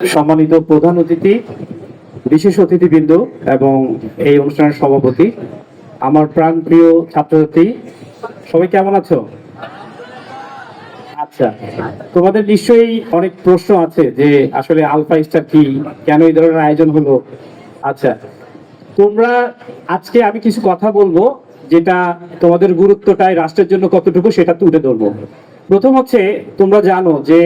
সম্মানিত প্রধান অতিথি, বিশেষ অতিথিবৃন্দ এবং এই অনুষ্ঠানের সভাপতি, আমার প্রাণ প্রিয় ছাত্রছাত্রী, সবাই কেমন আছো? আচ্ছা তোমাদের নিশ্চয়ই অনেক প্রশ্ন আছে যে আসলে আলফা স্টার কি, কেন এই ধরনের আয়োজন হলো? আচ্ছা তোমরা, আজকে আমি কিছু কথা বলব যেটা তোমাদের গুরুত্বটাই রাষ্ট্রের জন্য কতটুকু সেটা তুলে ধরবো। প্রথম হচ্ছে, তোমরা জানো যে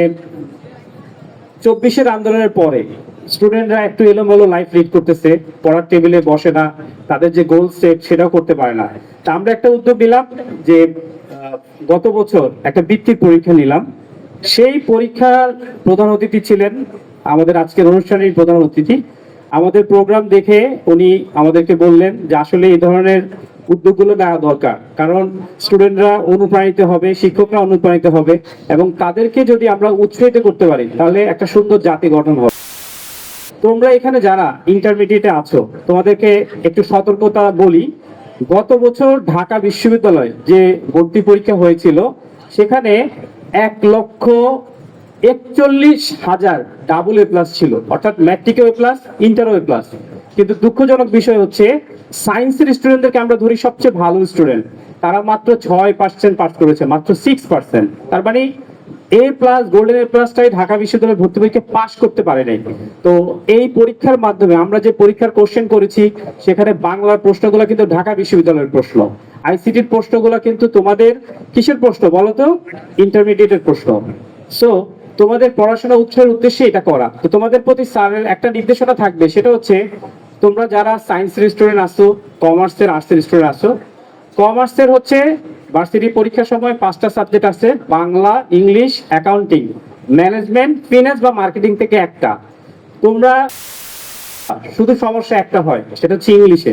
চব্বিশের আন্দোলনের পরে স্টুডেন্টরা একটু এলোমেলো লাইফ লিড করতেছে, পড়ার টেবিলে বসে না, তাদের যে গোল সেট সেটাও করতে পারে না। তা আমরা একটা উদ্যোগ নিলাম যে গত বছর একটা বৃত্তির পরীক্ষা নিলাম। সেই পরীক্ষার প্রধান অতিথি ছিলেন আমাদের আজকের অনুষ্ঠানের প্রধান অতিথি। আমাদের প্রোগ্রাম দেখে উনি আমাদেরকে বললেন যে, আসলে এই ধরনের উদ্যোগগুলো নেওয়া দরকার। কারণ স্টুডেন্টরা অনুপ্রাণিত হবে, শিক্ষকরা অনুপ্রাণিত হবে এবং তাদেরকে যদি আমরা উৎসাহিত করতে পারি, তাহলে একটা সুন্দর জাতি গঠন হবে। তোমরা এখানে যারা ইন্টারমিডিয়েটে আছো, তোমাদেরকে একটু সতর্কতা বলি। গত বছর ঢাকা বিশ্ববিদ্যালয় যে ভর্তি পরীক্ষা হয়েছিল, সেখানে এক লক্ষ একচল্লিশ হাজার ডাবল এ প্লাস ছিল। অর্থাৎ matric A plus inter A plus কিন্তু দুঃখজনক বিষয় হচ্ছে সায়েন্সের স্টুডেন্টদেরকে আমরা ধরি সবচেয়ে ভালো স্টুডেন্ট। তারা মাত্র ছয় পার্সেন্ট পাস করেছে, মাত্র সিক্স পার্সেন্ট তার মানে এ প্লাস গোল্ডেন এ প্লাসটাই ঢাকা বিশ্ববিদ্যালয়ের ভর্তি পরীক্ষা পাশ করতে পারে নাই। তো এই পরীক্ষার মাধ্যমে আমরা যে পরীক্ষার কোশ্চেন করেছি, সেখানে বাংলার প্রশ্নগুলো কিন্তু ঢাকা বিশ্ববিদ্যালয়ের প্রশ্ন। আইসিটির প্রশ্নগুলো কিন্তু তোমাদের কিসের প্রশ্ন বলো তো? ইন্টারমিডিয়েটের প্রশ্ন। সো তোমাদের পড়াশোনা উৎসের উদ্দেশ্যে এটা করা। তো তোমাদের প্রতি স্যারের একটা নির্দেশনা থাকবে, সেটা হচ্ছে তোমরা যারা সায়েন্সের স্টুডেন্ট আসো কমার্সের আর্টসের স্টুডেন্ট আসো কমার্সের হচ্ছে ভার্সিটি পরীক্ষার সময় পাঁচটা সাবজেক্ট আছে, Bangla, English accounting management finance বা মার্কেটিং থেকে একটা। তোমরা শুধু সমস্যা একটা হয়, সেটা হচ্ছে ইংলিশে।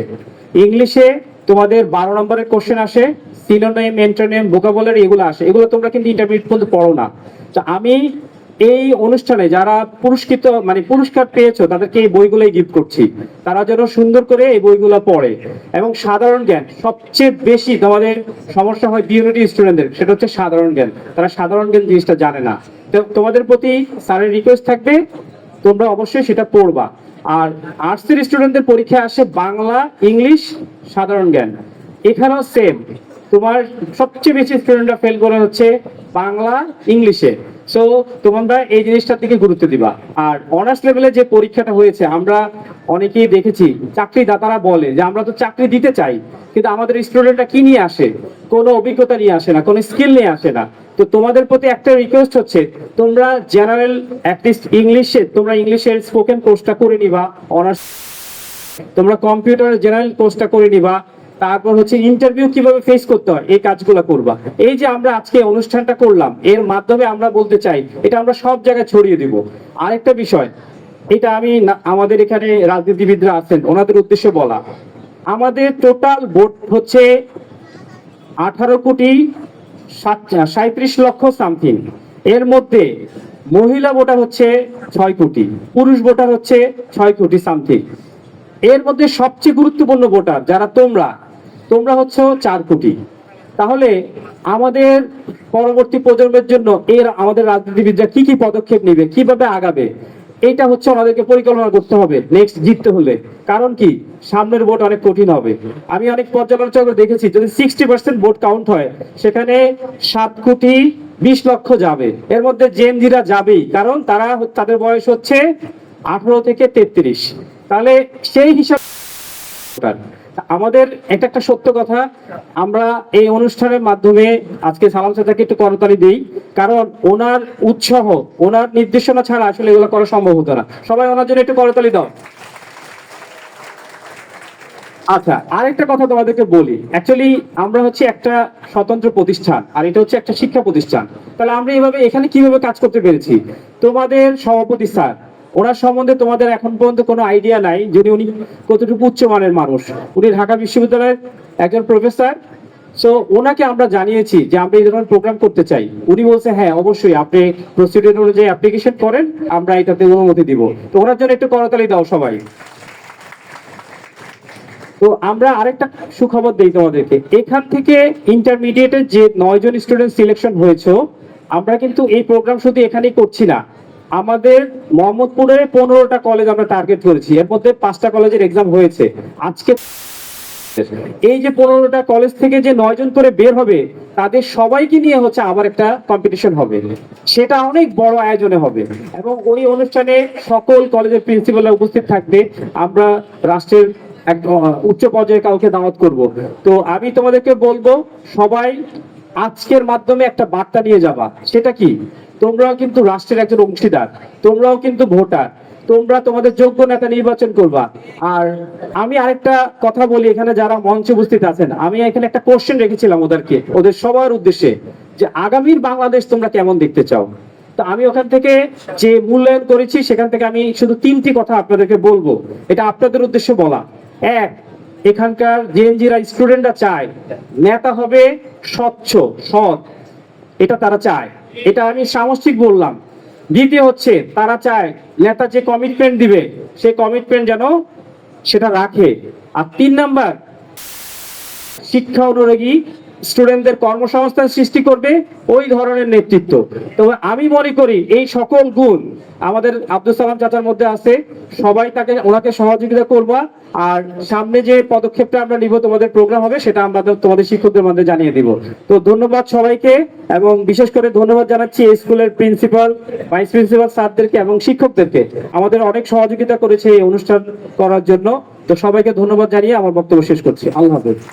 ইংলিশে তোমাদের বারো নম্বরের কোশ্চেন আসে সিনোনেম এন্টোনেম ভোকাবুলারি এগুলো আসে। এগুলো তোমরা কিন্তু ইন্টারমিডিয়েট পর্যন্ত পড়ো না। তো আমি এই অনুষ্ঠানে যারা পুরস্কৃত মানে পুরস্কার পেয়েছ, তাদেরকে এই বইগুলোই গিফট করছি। তারা যেন সুন্দর করে এই বইগুলো পড়ে। এবং সাধারণ জ্ঞান, সবচেয়ে বেশি তোমাদের সমস্যা হয় বিউনিটি স্টুডেন্টদের, সেটা হচ্ছে সাধারণ জ্ঞান। তারা সাধারণ জ্ঞান জিনিসটা জানে না। তো তোমাদের প্রতি স্যারের রিকোয়েস্ট থাকবে, তোমরা অবশ্যই সেটা পড়বা। আর আর্টসের স্টুডেন্টদের পরীক্ষা আসে বাংলা, ইংলিশ, সাধারণ জ্ঞান। এখানেও সেম তোমার সবচেয়ে বেশি স্টুডেন্টরা ফেল করে হচ্ছে বাংলা, ইংলিশে। সো তোমরা এই জিনিসটার দিকে গুরুত্ব দিবা। আর অনার্স লেভেলে যে পরীক্ষাটা হয়েছে, আমরা অনেকেই দেখেছি চাকরি দাতারা বলে যে আমরা তো চাকরি দিতে চাই, কিন্তু আমাদের স্টুডেন্টরা কি নিয়ে আসে? কোনো অভিজ্ঞতা নিয়ে আসে না, কোনো স্কিল নিয়ে আসে না। তো তোমাদের প্রতি একটা রিকোয়েস্ট হচ্ছে, তোমরা জেনারেল অ্যাটলিস্ট ইংলিশে তোমরা ইংলিশের স্পোকেন কোর্সটা করে নিবা অনার্স তোমরা কম্পিউটার জেনারেল কোর্সটা করে নিবা তারপর হচ্ছে ইন্টারভিউ কীভাবে ফেস করতে হয়, এই কাজগুলো করবা। এই যে আমরা আজকে অনুষ্ঠানটা করলাম, এর মাধ্যমে আমরা বলতে চাই, এটা আমরা সব জায়গায় ছড়িয়ে দিব। আরেকটা বিষয়, এটা আমি আমাদের এখানে রাজনীতিবিদরা আছেন, ওনাদের উদ্দেশ্যে বলা। আমাদের টোটাল ভোট হচ্ছে আঠারো কোটি সাঁত্রিশ লক্ষ সামথিং এর মধ্যে মহিলা ভোটার হচ্ছে ছয় কোটি, পুরুষ ভোটার হচ্ছে ছয় কোটি সামথিং এর মধ্যে সবচেয়ে গুরুত্বপূর্ণ ভোটার যারা তোমরা তোমরা হচ্ছে চার কোটি। তাহলে আমাদের পরবর্তী প্রজন্মের জন্য এর আমাদের রাজনীতিবিদরা কি কি পদক্ষেপ নেবে, কীভাবে আগাবে, এটা হচ্ছে আমাদেরকে পরিকল্পনা করতে হবে নেক্সট জিততে হলে। কারণ কি? সামনের ভোট অনেক কঠিন হবে। আমি অনেক পর্যালোচনা দেখেছি, যদি সিক্সটি পার্সেন্ট ভোট কাউন্ট হয়, সেখানে সাত কোটি বিশ লক্ষ যাবে। এর মধ্যে জেনজিরা যাবেই, কারণ তারা তাদের বয়স হচ্ছে আঠারো থেকে তেত্রিশ। তাহলে সেই হিসাব আমাদের এটা একটা সত্য কথা, আমরা এই অনুষ্ঠানের মাধ্যমে আজকে সালাম সাদাকে একটু করতালি দিই, কারণ ওনার উৎসাহ, ওনার নির্দেশনা ছাড়া আসলে এগুলো করা সম্ভব হতো না। সবাই ওনার জন্য একটু করতালি দাও। আচ্ছা আরেকটা কথা তোমাদেরকে বলি। অ্যাকচুয়ালি আমরা হচ্ছে একটা স্বতন্ত্র প্রতিষ্ঠান, আর এটা হচ্ছে একটা শিক্ষা প্রতিষ্ঠান। তাহলে আমরা এইভাবে এখানে কীভাবে কাজ করতে পেরেছি? তোমাদের সভাপতি স্যার ওনার সম্বন্ধে তোমাদের এখন পর্যন্ত কোনো আইডিয়া নাই, যদি উনি কতটুকু উচ্চমানের মানুষ। উনি ঢাকা বিশ্ববিদ্যালয়ের একজন প্রফেসর সো ওনাকে আমরা জানিয়েছি যে আমরা এই ধরনের প্রোগ্রাম করতে চাই। উনি বলছে হ্যাঁ অবশ্যই, আপনি প্রসিডিউর অনুযায়ী অ্যাপ্লিকেশন করেন, আমরা এটাতে অনুমতি দিব। তো ওনার জন্য একটু করতালি দাও সবাই। তো আমরা আরেকটা সুখবর দিই তোমাদেরকে। এখান থেকে ইন্টারমিডিয়েটের যে নয়জন স্টুডেন্ট সিলেকশন হয়েছে, আমরা কিন্তু এই প্রোগ্রাম শুধু এখানেই করছি না। আমাদের মোহাম্মদপুরে পনেরোটা কলেজ আমরা টার্গেট করেছি। এর মধ্যে পাঁচটা কলেজের এক্সাম হয়েছে। আজকে এই যে পনেরোটা কলেজ থেকে যে নয়জন করে বের হবে, তাদের সবাইকে নিয়ে হচ্ছে আবার একটা কম্পিটিশন হবে। সেটা অনেক বড় আয়োজনে হবে। এবং ওই অনুষ্ঠানে সকল কলেজের প্রিন্সিপাল উপস্থিত থাকবে। আমরা রাষ্ট্রের এক উচ্চ পর্যায়ে কাউকে দাওয়াত করব। তো আমি তোমাদেরকে বলব, সবাই আজকের মাধ্যমে একটা বার্তা নিয়ে যাবা। সেটা কি? তোমরাও কিন্তু রাষ্ট্রের একজন অংশীদার, তোমরাও কিন্তু ভোটার, তোমরা তোমাদের যোগ্য নেতা নির্বাচন করবা। আর আমি আরেকটা কথা বলি এখানে যারা মঞ্চে উপস্থিত আছেন, আমি এখানে একটা কোশ্চেন রেখেছিলাম ওদেরকে, ওদের সবার উদ্দেশ্যে, যে আগামীর বাংলাদেশ তোমরা কেমন দেখতে চাও? তো আমি ওখান থেকে যে মূল্যায়ন করেছি, সেখান থেকে আমি শুধু তিনটি কথা আপনাদেরকে বলব। এটা আপনাদের উদ্দেশ্যে বলা। এক, এখানকার জেএনজিরা স্টুডেন্টরা চায়, নেতা হবে স্বচ্ছ, সৎ, এটা তারা চায়। এটা আমি সামষ্টিক বললাম। দ্বিতীয় হচ্ছে, তারা চায় নেতা যে কমিটমেন্ট দিবে, সেই কমিটমেন্ট যেন সেটা রাখে। আর তিন নাম্বার, শিক্ষা অনুরাগী স্টুডেন্টদের কর্মসংস্থান সৃষ্টি করবে, ওই ধরনের নেতৃত্ব। তবে আমি মনে করি এই সকল গুণ আমাদের আব্দুল সালাম চাচার মধ্যে আছে, সবাই তাকে, ওনাকে সহযোগিতা করবা, আর সামনে যে পদক্ষেপটা আমরা নিব, তোমাদের প্রোগ্রাম হবে, সেটা আমরা তোমাদের শিক্ষকদের মধ্যে জানিয়ে দিব। তো ধন্যবাদ সবাইকে, এবং বিশেষ করে ধন্যবাদ জানাচ্ছি স্কুলের প্রিন্সিপাল ভাইস প্রিন্সিপাল স্যারদেরকে এবং শিক্ষকদেরকে। আমাদের অনেক সহযোগিতা করেছে এই অনুষ্ঠান করার জন্য। তো সবাইকে ধন্যবাদ জানিয়ে আমার বক্তব্য শেষ করছি। আল্লাহ হাফেজ।